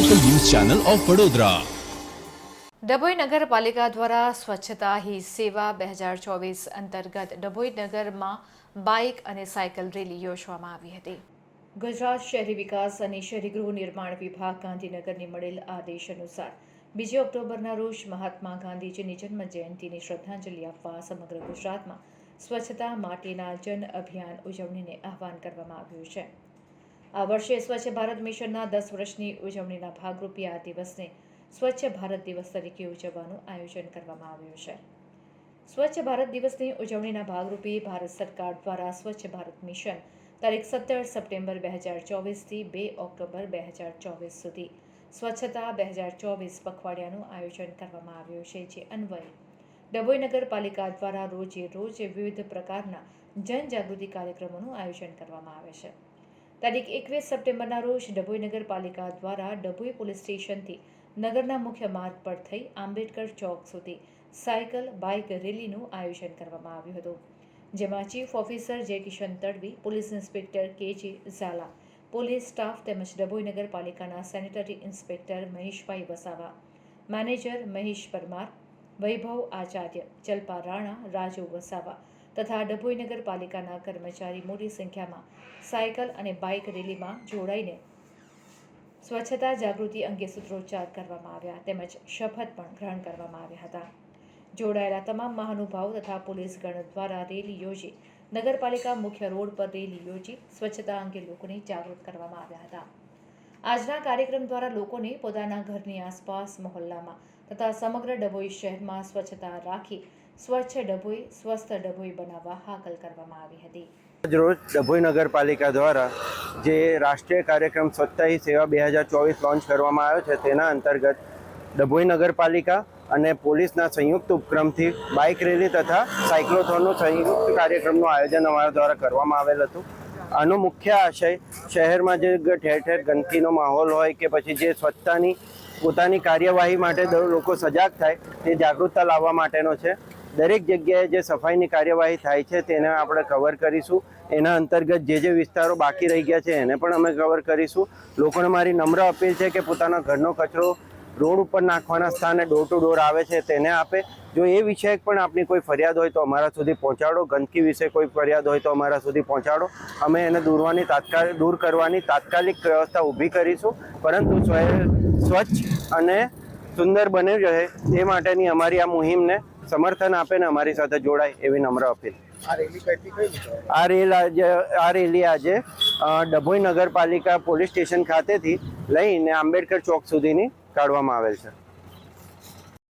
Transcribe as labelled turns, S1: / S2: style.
S1: Channel of Vadodara
S2: Dabhoi નગરપાલિકા દ્વારા સ્વચ્છતા હી સેવા બે હજાર ચોવીસ અંતર્ગત ડભોઈ નગરમાં બાઇક અને સાયકલ રેલી યોજવામાં આવી હતી. ગુજરાત શહેરી વિકાસ અને શહેરી ગૃહ નિર્માણ વિભાગ ગાંધીનગરની મળેલ આદેશ અનુસાર બીજી ઓક્ટોબરના રોજ મહાત્મા ગાંધીજીની જન્મ જયંતિની શ્રદ્ધાંજલિ આપવા સમગ્ર ગુજરાતમાં સ્વચ્છતા માટેના જન અભિયાન ઉજવણીને આહવાન કરવામાં આવ્યું છે. આ વર્ષે સ્વચ્છ ભારત મિશનના દસ વર્ષની ઉજવણીના ભાગરૂપે આ દિવસને સ્વચ્છ ભારત દિવસ તરીકે ઉજવવાનું આયોજન કરવામાં આવ્યું છે. સ્વચ્છ ભારત દિવસની ઉજવણીના ભાગરૂપે ભારત સરકાર દ્વારા સ્વચ્છ ભારત મિશન તારીખ સત્તર સપ્ટેમ્બર બે હજાર ચોવીસથી બે ઓક્ટોબર બે હજાર ચોવીસ સુધી સ્વચ્છતા બે હજાર ચોવીસ પખવાડિયાનું આયોજન કરવામાં આવ્યું છે, જે અન્વયે ડભોઈ નગરપાલિકા દ્વારા રોજે રોજ વિવિધ પ્રકારના જનજાગૃતિ કાર્યક્રમોનું આયોજન કરવામાં આવે છે. તારીખ એકવીસ સપ્ટેમ્બરના રોજ ડભોઈ નગરપાલિકા દ્વારા ડભોઈ પોલીસ સ્ટેશનથી નગરના મુખ્ય માર્ગ પર થઈ આંબેડકર ચોક સુધી સાયકલ, બાઇક રેલીનું આયોજન કરવામાં આવ્યું હતું. જેમાં ચીફ ઓફિસર જય કિશન તડવી, પોલીસ ઇન્સ્પેક્ટર કે જે ઝાલા, પોલીસ સ્ટાફ તેમજ ડભોઈ નગરપાલિકાના સેનેટરી ઇન્સ્પેક્ટર મહેશભાઈ વસાવા, મેનેજર મહેશ પરમાર, વૈભવ આચાર્ય, ચલ્પા રાણા, રાજુ વસાવા તથા ડભોઈ નગરપાલિકાના કર્મચારી મોટી સંખ્યામાં સાયકલ અને બાઇક રેલીમાં જોડાઈને સ્વચ્છતા જાગૃતિ અંગે સૂત્રોચ્ચાર કરવામાં આવ્યા તેમજ શપથ પણ ગ્રહણ કરવામાં આવ્યા હતા. જોડાયેલા તમામ મહાનુભાવો તથા પોલીસ ગણ દ્વારા રેલી યોજી નગરપાલિકા મુખ્ય રોડ પર રેલી યોજી સ્વચ્છતા અંગે લોકોને જાગૃત કરવામાં આવ્યા હતા. આજના કાર્યક્રમ દ્વારા લોકોને પોતાના ઘરની આસપાસ મહોલ્લામાં તથા સમગ્ર ડભોઈ શહેરમાં સ્વચ્છતા રાખી સ્વચ્છ ડભોઈ, સ્વસ્થ ડભોઈ બનાવવા હાકલ કરવામાં આવી હતી.
S3: રોજ ડભોઈ નગરપાલિકા દ્વારા જે રાષ્ટ્રીય કાર્યક્રમ સ્વચ્છતા સેવા બે હજાર ચોવીસ લોન્ચ કરવામાં આવ્યો છે, તેના અંતર્ગત ડભોઈ નગરપાલિકા અને પોલીસના સંયુક્ત ઉપક્રમથી બાઇક રેલી તથા સાયક્લોથોનનું સંયુક્ત કાર્યક્રમનું આયોજન અમારા દ્વારા કરવામાં આવેલ હતું. આનો મુખ્ય આશય શહેરમાં જે ઠેર ઠેર ગંદકીનો માહોલ હોય કે પછી જે સ્વચ્છતાની, પોતાની કાર્યવાહી માટે લોકો સજાગ થાય તે જાગૃતતા લાવવા માટેનો છે. દરેક જગ્યાએ જે સફાઈની કાર્યવાહી થાય છે તેને આપણે કવર કરીશું. એના અંતર્ગત જે જે વિસ્તારો બાકી રહી ગયા છે એને પણ અમે કવર કરીશું. લોકોને મારી નમ્ર અપીલ છે કે પોતાના ઘરનો કચરો રોડ ઉપર નાખવાના સ્થાને ડોર ટુ ડોર આવે છે તેને આપે. જો એ વિષયક પણ આપની કોઈ ફરિયાદ હોય તો અમારા સુધી પહોંચાડો. ગંદકી વિશે કોઈ ફરિયાદ હોય તો અમારા સુધી પહોંચાડો. અમે એને દૂરવાની તાત્કાલિક દૂર કરવાની તાત્કાલિક વ્યવસ્થા ઊભી કરીશું. પરંતુ સ્વ- સ્વચ્છ અને સુંદર બની રહે તે માટેની અમારી આ મુહિમને સમર્થન આપે ને અમારી સાથે જોડાય એવી નમ્ર અપીલ. આ રેલ આજે આ રેલી આજે ડભોઈ નગરપાલિકા પોલીસ સ્ટેશન ખાતેથી લઈને આંબેડકર ચોક સુધીની કાઢવામાં આવેલ છે.